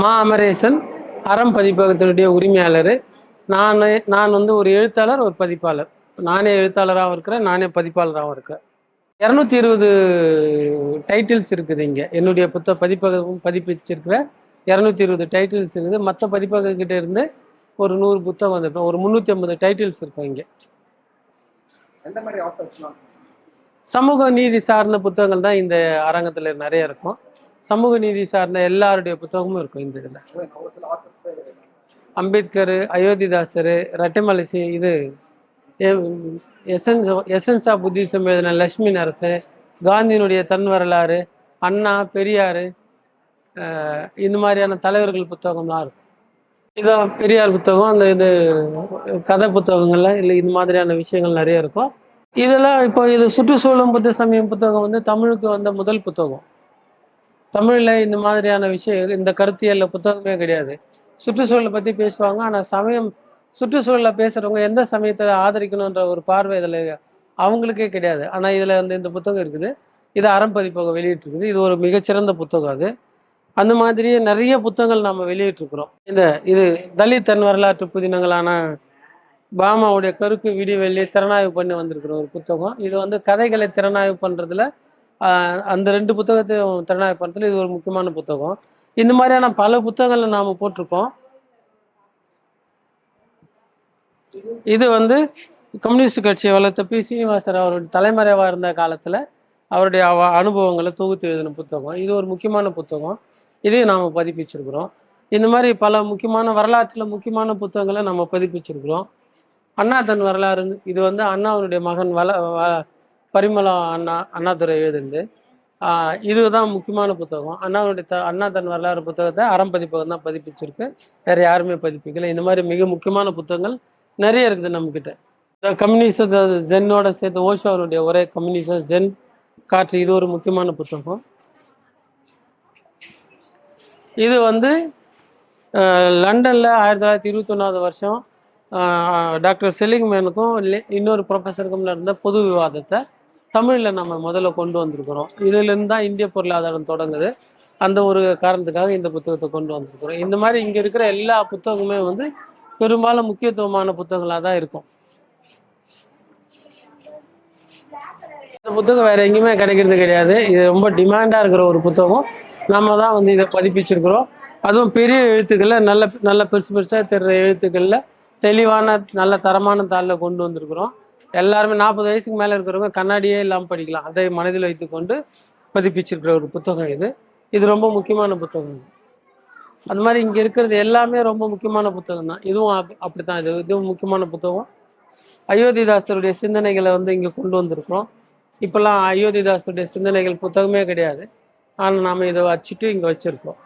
மா அமரேசன் அறம் பதிப்பகத்தினுடைய உரிமையாளர். நான் நான் வந்து ஒரு எழுத்தாளர் ஒரு பதிப்பாளர். நானே எழுத்தாளராகவும் இருக்கிறேன் நானே பதிப்பாளராகவும் இருக்கிறேன். இரநூத்தி இருபது டைட்டில்ஸ் இருக்குது இங்கே. என்னுடைய புத்தக பதிப்பகம் பதிப்பிச்சிருக்கிற இரநூத்தி இருபது டைட்டில்ஸ் இருக்குது. மற்ற பதிப்பகக்கிட்ட இருந்து ஒரு நூறு புத்தகம் வந்திருக்கும். ஒரு முந்நூற்றி ஐம்பது டைட்டில்ஸ் இருக்கும் இங்கே. எந்த மாதிரி ஆத்தர்ஸ்லாம் சமூக நீதி சார்ந்த புத்தகங்கள் தான் இந்த அரங்கத்தில் நிறைய இருக்கும். சமூக நீதி சார்ந்த எல்லாருடைய புத்தகமும் இருக்கும் இந்த இதில். அம்பேத்கர் அயோத்திதாசர் ரட்டமலைசி இது எசன்ஸ் எசன்ஸ் ஆஃப் புத்திசம் எழுதின லக்ஷ்மி நரசு காந்தியினுடைய தன் வரலாறு அண்ணா பெரியார் இந்த மாதிரியான தலைவர்கள் புத்தகம்லாம் இருக்கும். இதான் பெரியார் புத்தகம் அந்த இது கதை புத்தகங்கள்ல இல்லை இது மாதிரியான விஷயங்கள் நிறைய இருக்கும். இதெல்லாம் இப்போ இது சுற்றுச்சூழலும் புத்த சமயம் புத்தகம் வந்து தமிழுக்கு வந்த முதல் புத்தகம். தமிழில் இந்த மாதிரியான விஷயம் இந்த கருத்தியல்ல புத்தகமே கிடையாது. சுற்றுச்சூழலை பற்றி பேசுவாங்க ஆனால் சமயம் சுற்றுச்சூழலை பேசுகிறவங்க எந்த சமயத்தை ஆதரிக்கணுன்ற ஒரு பார்வை இதில் அவங்களுக்கே கிடையாது. ஆனால் இதில் வந்து இந்த புத்தகம் இருக்குது. இது அறம் பதிப்பகம் வெளியிட்டிருக்குது. இது ஒரு மிகச்சிறந்த புத்தகம் அது. அந்த மாதிரியே நிறைய புத்தகங்கள் நம்ம வெளியிட்டிருக்கிறோம். இந்த இது தலித் தன் வரலாற்று புதினங்களான பாமாவுடைய கருக்கு விடிவெள்ளி திறனாய்வு பண்ணி வந்திருக்கிற ஒரு புத்தகம். இது வந்து கதைகளை திறனாய்வு பண்ணுறதுல அந்த ரெண்டு புத்தகத்தையும் திறனாய் பண்ணுறதுல இது ஒரு முக்கியமான புத்தகம். இந்த மாதிரியான பல புத்தகங்களை நாம் போட்டிருக்கோம் இது வந்து கம்யூனிஸ்ட் கட்சியை வளர்த்த பி. சீனிவாசர் அவருடைய தலைமறைவாக இருந்த காலத்தில் அவருடைய அனுபவங்களை தொகுத்து எழுதின புத்தகம். இது ஒரு முக்கியமான புத்தகம். இதையும் நாம் பதிப்பிச்சிருக்கிறோம். இந்த மாதிரி பல முக்கியமான வரலாற்றில் முக்கியமான புத்தகங்களை நம்ம பதிப்பிச்சிருக்கிறோம். அண்ணா தன் வரலாறு இது வந்து அண்ணாவுடைய மகன் வள வ- பரிமளம் அண்ணா அண்ணாதுரை எழுதுண்டு இதுதான் முக்கியமான புத்தகம். அண்ணாவுடைய த அண்ணா தன் வரலாறு புத்தகத்தை அறம் பதிப்பகம் தான் பதிப்பிச்சிருக்கு. வேற யாருமே பதிப்பிக்கல. இந்த மாதிரி மிக முக்கியமான புத்தகங்கள் நிறைய இருக்குது நம்மக்கிட்ட இந்த கம்யூனிச ஜென்னோட சேர்த்து ஓஷோ அவருடைய ஒரே கம்யூனிசம் ஜென் காற்று இது ஒரு முக்கியமான புத்தகம். இது வந்து லண்டனில் லண்டன்ல ஆயிரத்தி தொள்ளாயிரத்தி இருபத்தொன்னாவது வருஷம் டாக்டர் செலிங்மேனுக்கும் மேனுக்கும் இன்னொரு ப்ரொஃபஸருக்கும் நடந்த பொது விவாதத்தை தமிழில் நம்ம முதல்ல கொண்டு வந்திருக்கிறோம். இதுலேருந்து தான் இந்திய பொருளாதாரம் தொடங்குது. அந்த ஒரு காரணத்துக்காக இந்த புத்தகத்தை கொண்டு வந்திருக்கிறோம். இந்த மாதிரி இங்கே இருக்கிற எல்லா புத்தகமுமே வந்து பெரும்பாலும் முக்கியத்துவமான புத்தகங்களாக தான் இருக்கும். இந்த புத்தகம் வேற எங்கேயுமே கிடைக்கிறது கிடையாது. இது ரொம்ப டிமாண்டாக இருக்கிற ஒரு புத்தகம். நம்ம தான் வந்து இதை பதிப்பிச்சிருக்கிறோம் அதுவும் பெரிய எழுத்துக்களில் நல்ல நல்ல பெருசு பெருசாக தெரிகிற எழுத்துக்களில் தெளிவான நல்ல தரமான தாளில் கொண்டு வந்திருக்கிறோம். எல்லாருமே நாற்பது வயசுக்கு மேலே இருக்கிறவங்க கண்ணாடியே இல்லாமல் படிக்கலாம். அதை மனதில் வைத்துக்கொண்டு பதிப்பிச்சிருக்கிற ஒரு புத்தகம் இது. இது ரொம்ப முக்கியமான புத்தகம் அது மாதிரி இங்கே இருக்கிறது எல்லாமே ரொம்ப முக்கியமான புத்தகம் தான். இதுவும் அப் அப்படித்தான். இது இதுவும் முக்கியமான புத்தகம். அயோத்திதாசருடைய சிந்தனைகளை வந்து இங்கே கொண்டு வந்திருக்கிறோம். இப்போல்லாம் அயோத்திதாசருடைய சிந்தனைகள் புத்தகமே கிடையாது. ஆனால் நாம் இதை வச்சுட்டு இங்கே வச்சுருக்கோம்